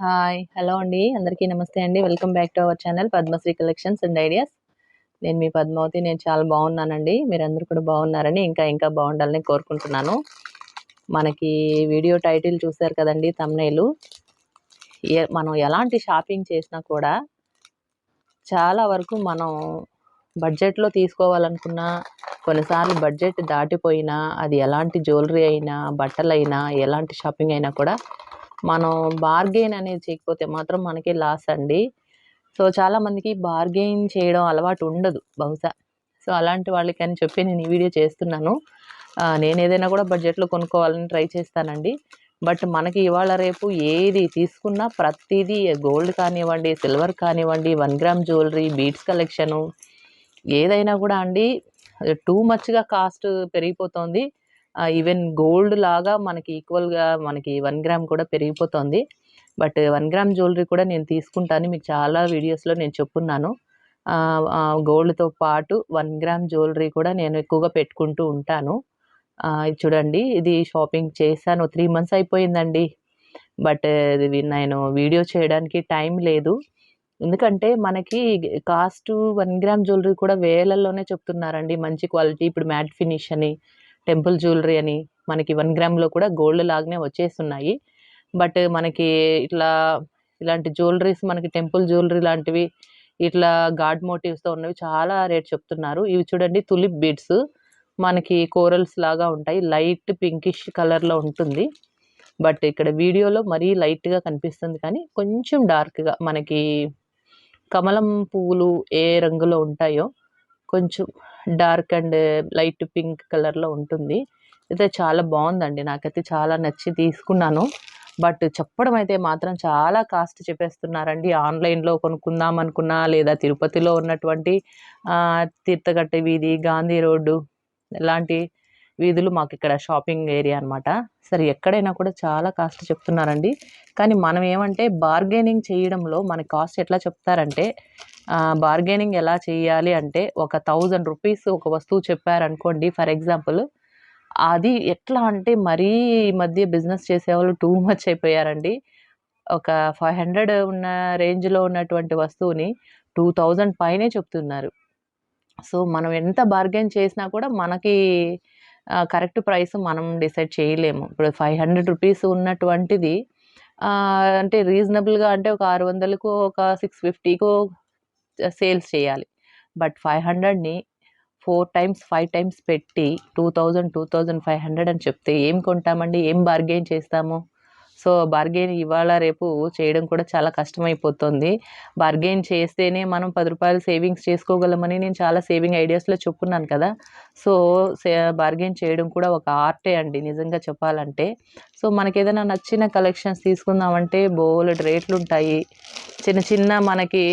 Hi hello అండి. అందరికీ నమస్తే అండి. Welcome back to our channel Padmasri collections and ideas. నేను మీ పద్మావతి నేను చాలా బాగున్నానండి. మీరందరూ కూడా బాగున్నారని ఇంకా ఇంకా బాగుండాలని కోరుకుంటున్నాను. మనకి వీడియో టైటిల్ చూశారు కదండి తమ్నేలు. మనం ఎలాంటి షాపింగ్ చేసినా కూడా చాలా వరకు మనం బడ్జెట్లో తీసుకోవాలనుకున్న కొన్నిసార్లు బడ్జెట్ దాటిపోయినా అది ఎలాంటి జ్యువెలరీ అయినా బట్టలైనా ఎలాంటి షాపింగ్ అయినా కూడా మనం బార్గెయిన్ అనేది చేయకపోతే మాత్రం మనకి లాస్ అండి. సో చాలామందికి బార్గెయిన్ చేయడం అలవాటు ఉండదు బహుశా. సో అలాంటి వాళ్ళకి అని చెప్పి నేను ఈ వీడియో చేస్తున్నాను. నేను ఏదైనా కూడా బడ్జెట్లో కొనుక్కోవాలని ట్రై చేస్తానండి. బట్ మనకి ఇవాళ రేపు ఏది తీసుకున్నా ప్రతిదీ గోల్డ్ కానివ్వండి సిల్వర్ కానివ్వండి one gram jewellery beads collection ఏదైనా కూడా అండి. టూ మచ్గా కాస్ట్ పెరిగిపోతుంది. ఈవెన్ గోల్డ్ లాగా మనకి ఈక్వల్గా మనకి వన్ గ్రామ్ కూడా పెరిగిపోతుంది. బట్ వన్ గ్రామ్ జ్యువెలరీ కూడా నేను తీసుకుంటాను. మీకు చాలా వీడియోస్లో నేను చెప్పున్నాను. గోల్డ్తో పాటు వన్ గ్రామ్ జ్యువెలరీ కూడా నేను ఎక్కువగా పెట్టుకుంటూ ఉంటాను. చూడండి ఇది షాపింగ్ చేశాను. త్రీ మంత్స్ అయిపోయిందండి. బట్ ఇది నేను వీడియో చేయడానికి టైం లేదు. ఎందుకంటే మనకి కాస్ట్ వన్ గ్రామ్ జ్యువెలరీ కూడా వేలల్లోనే చెప్తున్నారండి. మంచి క్వాలిటీ ఇప్పుడు మ్యాట్ ఫినిష్ అని. టెంపుల్ జ్యువెలరీ అని మనకి వన్ గ్రామ్లో కూడా గోల్డ్ లాగానే వచ్చేస్తున్నాయి. బట్ మనకి ఇట్లా ఇలాంటి జ్యువెలరీస్ మనకి టెంపుల్ జ్యువెలరీ లాంటివి ఇట్లా గాడ్ మోటివ్స్తో ఉన్నవి చాలా రేట్ చెప్తున్నారు. ఇవి చూడండి తులిప్ బీడ్స్. మనకి కోరల్స్ లాగా ఉంటాయి. లైట్ పింకిష్ కలర్లో ఉంటుంది. బట్ ఇక్కడ వీడియోలో మరీ లైట్గా కనిపిస్తుంది కానీ కొంచెం డార్క్గా మనకి కమలం పువ్వులు ఏ రంగులో ఉంటాయో కొంచెం డార్క్ అండ్ లైట్ పింక్ కలర్లో ఉంటుంది. అయితే చాలా బాగుందండి. నాకైతే చాలా నచ్చి తీసుకున్నాను. బట్ చెప్పడం అయితే మాత్రం చాలా కాస్ట్ చెప్పేస్తున్నారండి. ఆన్లైన్లో కొనుక్కుందాం అనుకున్నా లేదా తిరుపతిలో ఉన్నటువంటి తీర్థగట్ట వీధి గాంధీ రోడ్డు ఇలాంటి వీధులు మాకు ఇక్కడ షాపింగ్ ఏరియా అనమాట సరే ఎక్కడైనా కూడా చాలా కాస్ట్ చెప్తున్నారండి. కానీ మనం ఏమంటే బార్గెనింగ్ చేయడంలో మన కాస్ట్ ఎట్లా చెప్తారంటే బార్గెనింగ్ ఎలా చేయాలి అంటే ఒక థౌజండ్ రూపీస్ ఒక వస్తువు చెప్పారనుకోండి ఫర్ ఎగ్జాంపుల్ అది ఎట్లా అంటే మరీ ఈ మధ్య బిజినెస్ చేసేవాళ్ళు టూ మచ్ అయిపోయారండి. ఒక ఫైవ్ హండ్రెడ్ ఉన్న రేంజ్లో ఉన్నటువంటి వస్తువుని టూ థౌజండ్ పైనే చెప్తున్నారు. సో మనం ఎంత బార్గెన్ చేసినా కూడా మనకి కరెక్ట్ ప్రైస్ మనం డిసైడ్ చేయలేము. ఇప్పుడు ఫైవ్ హండ్రెడ్ రూపీస్ ఉన్నటువంటిది అంటే రీజనబుల్గా అంటే ఒక ఆరు వందలకు ఒక సిక్స్ ఫిఫ్టీకు సేల్స్ చేయాలి. బట్ ఫైవ్ హండ్రెడ్ని ఫోర్ టైమ్స్ ఫైవ్ టైమ్స్ పెట్టి two thousand two thousand five hundred అని చెప్తే ఏం కొంటామండి? ఏం బార్గెయిన్ చేస్తాము? సో బార్గెయిన్ ఇవాళ రేపు చేయడం కూడా చాలా కష్టమైపోతుంది. బార్గెయిన్ చేస్తేనే మనం పది రూపాయలు సేవింగ్స్ చేసుకోగలమని నేను చాలా సేవింగ్ ఐడియాస్లో చెప్పున్నాను కదా. సో బార్గెయిన్ చేయడం కూడా ఒక ఆర్టే అండి నిజంగా చెప్పాలంటే. సో మనకి ఏదైనా నచ్చిన కలెక్షన్స్ తీసుకుందామంటే బోలెడ్ రేట్లు ఉంటాయి చిన్న చిన్న మనకి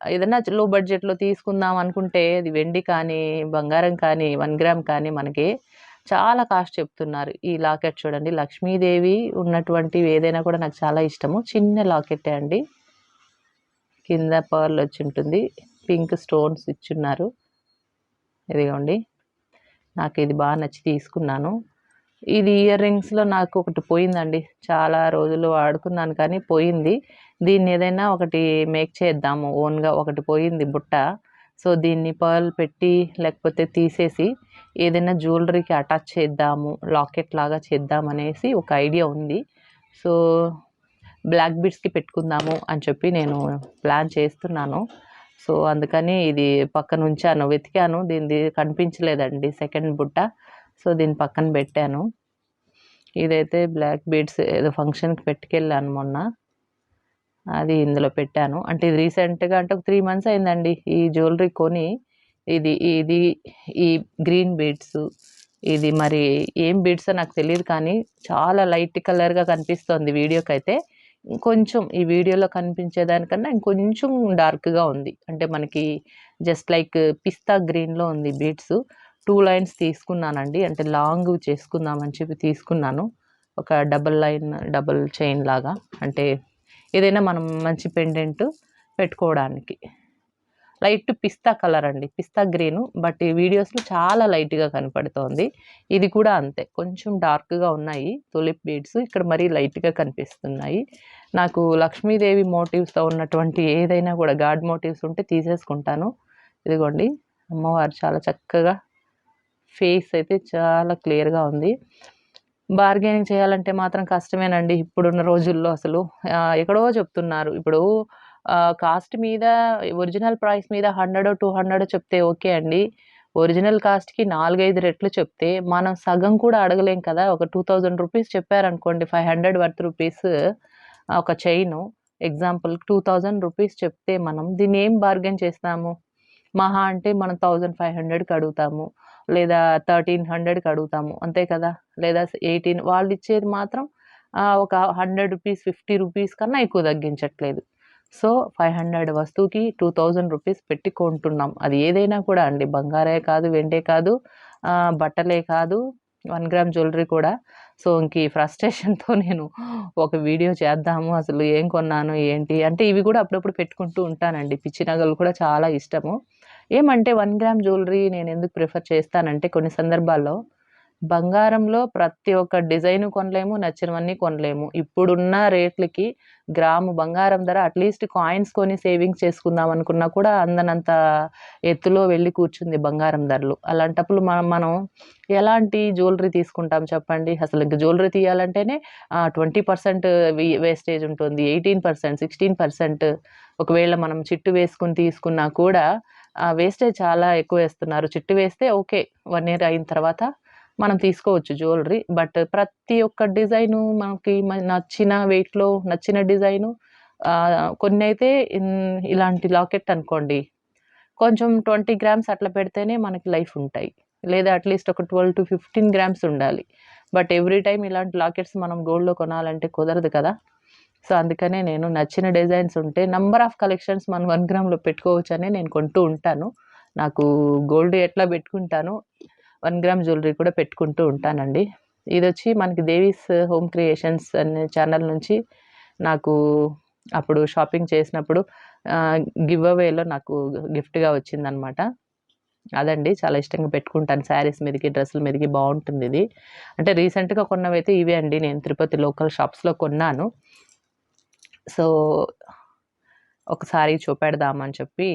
ఏదైనా లో బడ్జెట్లో తీసుకుందాం అనుకుంటే అది వెండి కానీ బంగారం కానీ వన్ గ్రామ్ కానీ మనకి చాలా కాస్ట్ చెప్తున్నారు. ఈ లాకెట్ చూడండి. లక్ష్మీదేవి ఉన్నటువంటివి ఏదైనా కూడా నాకు చాలా ఇష్టము. చిన్న లాకెట్టే అండి. కింద పర్ల్ వచ్చి ఉంటుంది. పింక్ స్టోన్స్ ఇచ్చున్నారు. ఇదిగోండి. నాకు ఇది బాగా నచ్చి తీసుకున్నాను. ఇది ఇయర్ రింగ్స్లో నాకు ఒకటి పోయిందండి. చాలా రోజులు వాడుకున్నాను కానీ పోయింది. దీన్ని ఏదైనా ఒకటి మేక్ చేద్దాము. ఓన్గా ఒకటి పోయింది బుట్ట. సో దీన్ని పర్ల్ పెట్టి లేకపోతే తీసేసి ఏదైనా జ్యువెలరీకి అటాచ్ చేద్దాము లాకెట్ లాగా చేద్దాం అనేసి ఒక ఐడియా ఉంది. సో బ్లాక్ బీడ్స్కి పెట్టుకుందాము అని చెప్పి నేను ప్లాన్ చేస్తున్నాను. సో అందుకని ఇది పక్కన ఉంచాను వెతికాను. దీనిది కనిపించలేదండి సెకండ్ బుట్ట. సో దీని పక్కన పెట్టాను. ఇదైతే బ్లాక్ బీడ్స్ ఏదో ఫంక్షన్కి పెట్టుకెళ్ళాను మొన్న. అది ఇందులో పెట్టాను. అంటే ఇది రీసెంట్గా అంటే ఒక త్రీ మంత్స్ అయిందండి ఈ జ్యువెలరీ కొని. ఇది ఇది ఈ గ్రీన్ బీడ్స్ ఇది మరి ఏం బీడ్సో నాకు తెలియదు కానీ చాలా లైట్ కలర్గా కనిపిస్తుంది వీడియోకి అయితే ఇంకొంచెం ఈ వీడియోలో కనిపించేదానికన్నా ఇంకొంచెం డార్క్గా ఉంది. అంటే మనకి జస్ట్ లైక్ పిస్తా గ్రీన్లో ఉంది బీడ్స్. టూ లైన్స్ తీసుకున్నానండి. అంటే లాంగ్ చేసుకుందామని చెప్పి తీసుకున్నాను. ఒక డబల్ లైన్ డబల్ చైన్ లాగా. అంటే ఏదైనా మనం మంచి పెండెంట్ పెట్టుకోవడానికి. లైట్ పిస్తా కలర్ అండి. పిస్తా గ్రీన్ బట్ ఈ వీడియోస్లో చాలా లైట్గా కనపడుతోంది. ఇది కూడా అంతే. కొంచెం డార్క్గా ఉన్నాయి. తులిప్ బీడ్స్ ఇక్కడ మరీ లైట్గా కనిపిస్తున్నాయి. నాకు లక్ష్మీదేవి మోటివ్స్తో ఉన్నటువంటి ఏదైనా కూడా గాడ్ మోటివ్స్ ఉంటే తీసేసుకుంటాను. ఇదిగోండి. అమ్మవారు చాలా చక్కగా ఫేస్ అయితే చాలా క్లియర్గా ఉంది. బార్గెనింగ్ చేయాలంటే మాత్రం కష్టమేనండి. ఇప్పుడున్న రోజుల్లో అసలు ఎక్కడో చెప్తున్నారు. ఇప్పుడు కాస్ట్ మీద ఒరిజినల్ ప్రైస్ మీద హండ్రెడ్ టూ హండ్రెడ్ చెప్తే ఓకే అండి. ఒరిజినల్ కాస్ట్కి నాలుగైదు రెట్లు చెప్తే మనం సగం కూడా అడగలేం కదా. ఒక టూ థౌజండ్ రూపీస్ చెప్పారనుకోండి ఫైవ్ హండ్రెడ్ వర్త్ రూపీస్ ఒక chain. Example two thousand rupees చెప్తే మనం దీన్ని ఏం బార్గెన్ చేస్తాము? మహా అంటే మనం థౌజండ్ ఫైవ్ హండ్రెడ్కి అడుగుతాము. లేదా థర్టీన్ హండ్రెడ్కి అడుగుతాము. అంతే కదా? లేదా ఎయిటీన్ వాళ్ళు ఇచ్చేది మాత్రం ఒక హండ్రెడ్ రూపీస్ ఫిఫ్టీ రూపీస్ కన్నా ఎక్కువ తగ్గించట్లేదు. సో ఫైవ్ హండ్రెడ్ వస్తువుకి టూ థౌజండ్ రూపీస్ పెట్టి కొంటున్నాం అది ఏదైనా కూడా అండి. బంగారే కాదు వెండే కాదు బట్టలే కాదు వన్ గ్రామ్ జ్యువెలరీ కూడా. సో ఇంక ఈ ఫ్రస్ట్రేషన్తో నేను ఒక వీడియో చేద్దాము. అసలు ఏం కొన్నాను ఏంటి? అంటే ఇవి కూడా అప్పుడప్పుడు పెట్టుకుంటూ ఉంటానండి. పిచ్చి నగలు కూడా చాలా ఇష్టము. ఏమంటే వన్ గ్రామ్ జ్యువెలరీ నేను ఎందుకు ప్రిఫర్ చేస్తానంటే కొన్ని సందర్భాల్లో బంగారంలో ప్రతి ఒక్క డిజైన్ కొనలేము నచ్చినవన్నీ కొనలేము. ఇప్పుడున్న రేట్లకి గ్రాము బంగారం ధర అట్లీస్ట్ కాయిన్స్ కొని సేవింగ్స్ చేసుకుందాం అనుకున్నా కూడా అందనంత ఎత్తులో వెళ్ళి కూర్చుంది బంగారం ధరలు. అలాంటప్పుడు మనం మనం ఎలాంటి జ్యువెలరీ తీసుకుంటాం చెప్పండి? అసలు ఇంక జ్యువెలరీ తీయాలంటేనే ట్వంటీ పర్సెంట్ వేస్టేజ్ ఉంటుంది. ఎయిటీన్ పర్సెంట్ సిక్స్టీన్ పర్సెంట్ ఒకవేళ మనం చిట్టు వేసుకుని తీసుకున్నా కూడా వేస్టేజ్ చాలా ఎక్కువ వేస్తున్నారు. చిట్టు వేస్తే ఓకే వన్ ఇయర్ అయిన తర్వాత మనం తీసుకోవచ్చు జ్యువెలరీ బట్ ప్రతి ఒక్క డిజైను మనకి నచ్చిన వెయిట్లో నచ్చిన డిజైను కొన్ని అయితే ఇన్- ఇలాంటి లాకెట్ అనుకోండి కొంచెం ట్వంటీ గ్రామ్స్ అట్లా పెడితేనే మనకి లైఫ్ ఉంటాయి. లేదా అట్లీస్ట్ ఒక ట్వెల్వ్ టు ఫిఫ్టీన్ గ్రామ్స్ ఉండాలి. బట్ ఎవ్రీ టైం ఇలాంటి లాకెట్స్ మనం గోల్డ్లో కొనాలంటే కుదరదు కదా. సో అందుకనే నేను నచ్చిన డిజైన్స్ ఉంటే నంబర్ ఆఫ్ కలెక్షన్స్ మనం వన్ గ్రామ్లో పెట్టుకోవచ్చు అనే నేను కొంటూ ఉంటాను. నాకు గోల్డ్ ఎట్లా పెట్టుకుంటాను వన్ గ్రామ్ జ్యువెలరీ కూడా పెట్టుకుంటూ ఉంటానండి. ఇది వచ్చి మనకి దేవీస్ హోమ్ క్రియేషన్స్ అనే ఛానల్ నుంచి నాకు అప్పుడు షాపింగ్ చేసినప్పుడు గివ్ అవేలో నాకు గిఫ్ట్గా వచ్చిందనమాట. అదండి చాలా ఇష్టంగా పెట్టుకుంటాను. శారీస్ మీదకి డ్రెస్సుల మీదకి బాగుంటుంది ఇది. అంటే రీసెంట్గా కొన్నవైతే ఇవే అండి. నేను తిరుపతి లోకల్ షాప్స్లో కొన్నాను. సో ఒకసారి చూపెడదామని చెప్పి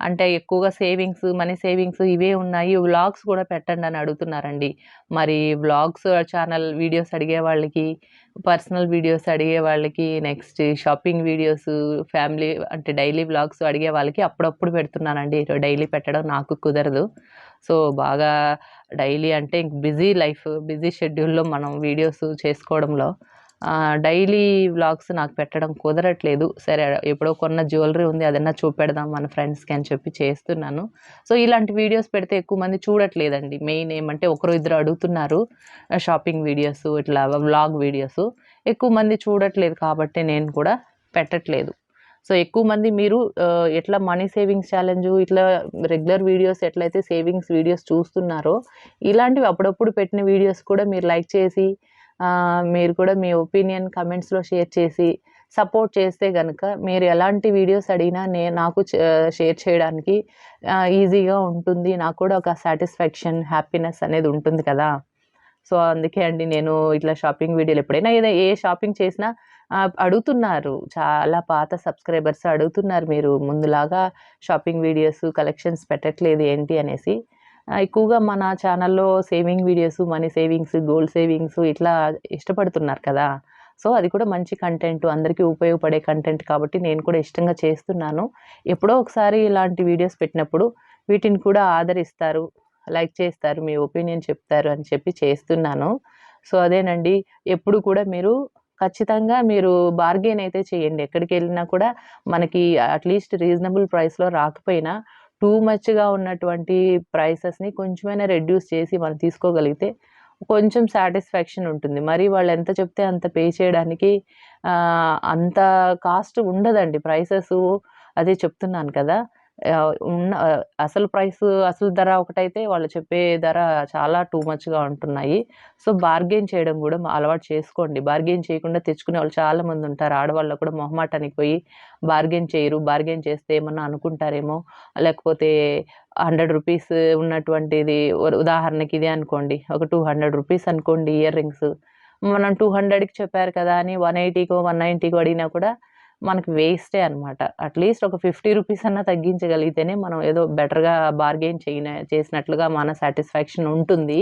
అంటే ఎక్కువగా సేవింగ్స్ మనీ సేవింగ్స్ ఇవే ఉన్నాయి. వ్లాగ్స్ కూడా పెట్టండి అని అడుగుతున్నారండి. మరి వ్లాగ్స్ ఛానల్ వీడియోస్ అడిగే వాళ్ళకి పర్సనల్ వీడియోస్ అడిగే వాళ్ళకి నెక్స్ట్ షాపింగ్ వీడియోస్ ఫ్యామిలీ అంటే డైలీ వ్లాగ్స్ అడిగే వాళ్ళకి అప్పుడప్పుడు పెడుతున్నానండి. డైలీ పెట్టడం నాకు కుదరదు. సో బాగా డైలీ అంటే ఇంక బిజీ లైఫ్ బిజీ షెడ్యూల్లో మనం వీడియోస్ చేసుకోవడంలో డైలీ వ్లాగ్స్ నాకు పెట్టడం కుదరట్లేదు. సరే ఎప్పుడో కొన్న జ్యువెలరీ ఉంది అదన్నా చూపెడదాం మన ఫ్రెండ్స్కి అని చెప్పి చేస్తున్నాను. సో ఇలాంటి వీడియోస్ పెడితే ఎక్కువ మంది చూడట్లేదండి. మెయిన్ ఏమంటే ఒకరు ఇద్దరు అడుగుతున్నారు షాపింగ్ వీడియోస్ ఇట్లా వ్లాగ్ వీడియోస్. ఎక్కువ మంది చూడట్లేదు కాబట్టి నేను కూడా పెట్టట్లేదు. సో ఎక్కువ మంది మీరు ఎట్లా మనీ సేవింగ్స్ ఛాలెంజ్ ఇట్లా రెగ్యులర్ వీడియోస్ ఎట్లయితే సేవింగ్స్ వీడియోస్ చూస్తున్నారో ఇలాంటివి అప్పుడప్పుడు పెట్టిన వీడియోస్ కూడా మీరు లైక్ చేసి మీరు కూడా మీ ఒపీనియన్ కమెంట్స్లో షేర్ చేసి సపోర్ట్ చేస్తే కనుక మీరు ఎలాంటి వీడియోస్ అడిగినా నే నాకు షేర్ చేయడానికి ఈజీగా ఉంటుంది. నాకు కూడా ఒక సాటిస్ఫాక్షన్ హ్యాపీనెస్ అనేది ఉంటుంది కదా. సో అందుకే అండి నేను ఇట్లా షాపింగ్ వీడియోలు ఎప్పుడైనా ఏదో ఏ షాపింగ్ చేసినా అడుగుతున్నారు. చాలా పాత సబ్స్క్రైబర్స్ అడుగుతున్నారు మీరు ముందులాగా షాపింగ్ వీడియోస్ కలెక్షన్స్ పెట్టట్లేదు ఏంటి అనేసి. ఎక్కువగా మన ఛానల్లో saving videos money savings gold savings ఇట్లా ఇష్టపడుతున్నారు కదా. సో అది కూడా మంచి కంటెంట్ అందరికీ ఉపయోగపడే కంటెంట్ కాబట్టి నేను కూడా ఇష్టంగా చేస్తున్నాను. ఎప్పుడో ఒకసారి ఇలాంటి వీడియోస్ పెట్టినప్పుడు వీటిని కూడా ఆదరిస్తారు లైక్ చేస్తారు మీ ఒపీనియన్ చెప్తారు అని చెప్పి చేస్తున్నాను. సో అదేనండి. ఎప్పుడు కూడా మీరు ఖచ్చితంగా మీరు బార్గెన్ అయితే చేయండి. ఎక్కడికి వెళ్ళినా కూడా మనకి అట్లీస్ట్ రీజనబుల్ ప్రైస్లో రాకపోయినా టూ మచ్గా ఉన్నటువంటి ప్రైసెస్ని కొంచెమైనా రెడ్యూస్ చేసి మనం తీసుకోగలిగితే కొంచెం సాటిస్ఫాక్షన్ ఉంటుంది. మరి వాళ్ళు ఎంత చెప్తే అంత పే చేయడానికి అంత కాస్ట్ ఉండదండి. ప్రైసెస్ అదే చెప్తున్నాను కదా. ఉన్న అసలు ప్రైస్ అసలు ధర ఒకటైతే వాళ్ళు చెప్పే ధర చాలా టూ మచ్‌గా ఉంటున్నాయి. సో, బార్గెన్ చేయడం కూడా అలవాటు చేసుకోండి. బార్గెన్ చేయకుండా తెచ్చుకునే వాళ్ళు చాలామంది ఉంటారు ఆడవాళ్ళు కూడా మొహమాటానికి పోయి బార్గెన్ చేయరు. బార్గెన్ చేస్తే ఏమన్నా అనుకుంటారేమో, లేకపోతే హండ్రెడ్ రూపీస్ ఉన్నటువంటిది ఉదాహరణకి ఇదే అనుకోండి. ఒక టూ హండ్రెడ్ రూపీస్ అనుకోండి ఇయర్ రింగ్స్. మనం 200కి చెప్పారు కదా అని 180కో, 190కో అడిగినా కూడా మనకి వేస్టే అనమాట. అట్‌లీస్ట్ ఒక ఫిఫ్టీ రూపీస్ అన్నా తగ్గించగలిగితేనే మనం ఏదో బెటర్‌గా బార్గెయిన్ చేయన చేసినట్లుగా మన సాటిస్ఫాక్షన్ ఉంటుంది.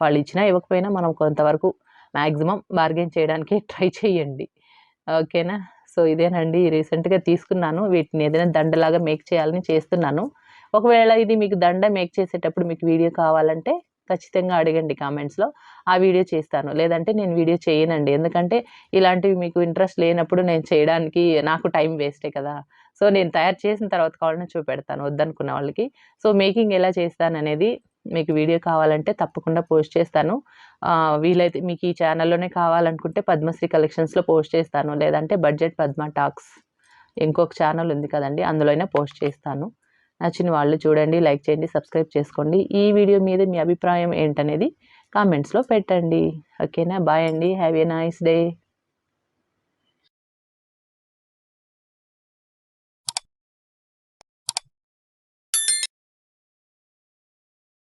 వాళ్ళు ఇచ్చినా, ఇవ్వకపోయినా మనం కొంతవరకు మ్యాక్సిమం బార్గెయిన్ చేయడానికి ట్రై చేయండి. ఓకేనా? సో, ఇదేనండి రీసెంట్‌గా తీసుకున్నాను. వీటిని ఏదైనా దండలాగా మేక్ చేయాలని చేస్తున్నాను. ఒకవేళ ఇది మీకు దండ మేక్ చేసేటప్పుడు మీకు వీడియో కావాలంటే ఖచ్చితంగా అడగండి కామెంట్స్‌లో. ఆ వీడియో చేస్తాను. లేదంటే నేను వీడియో చేయనండి. ఎందుకంటే ఇలాంటివి మీకు ఇంట్రెస్ట్ లేనప్పుడు నేను చేయడానికి నాకు టైం వేస్టే కదా! సో, నేను తయారు చేసిన తర్వాత కావాలంటే చూపెడతాను వద్దనుకున్న వాళ్ళకి. సో, మేకింగ్ ఎలా చేస్తాను అనేది మీకు వీడియో కావాలంటే తప్పకుండా పోస్ట్ చేస్తాను. వీలైతే మీకు ఈ ఛానల్‌లోనే కావాలనుకుంటే పద్మశ్రీ కలెక్షన్స్‌లో పోస్ట్ చేస్తాను. లేదంటే బడ్జెట్ పద్మ టాక్స్ ఇంకొక ఛానల్ ఉంది కదండి అందులో అయినా పోస్ట్ చేస్తాను. నచ్చిన వాళ్ళు చూడండి, లైక్ చేయండి, సబ్స్క్రైబ్ చేసుకోండి. ఈ వీడియో మీద మీ అభిప్రాయం ఏంటనేది కామెంట్స్‌లో పెట్టండి. ఓకేనా? బాయ్ అండి. Have a nice day.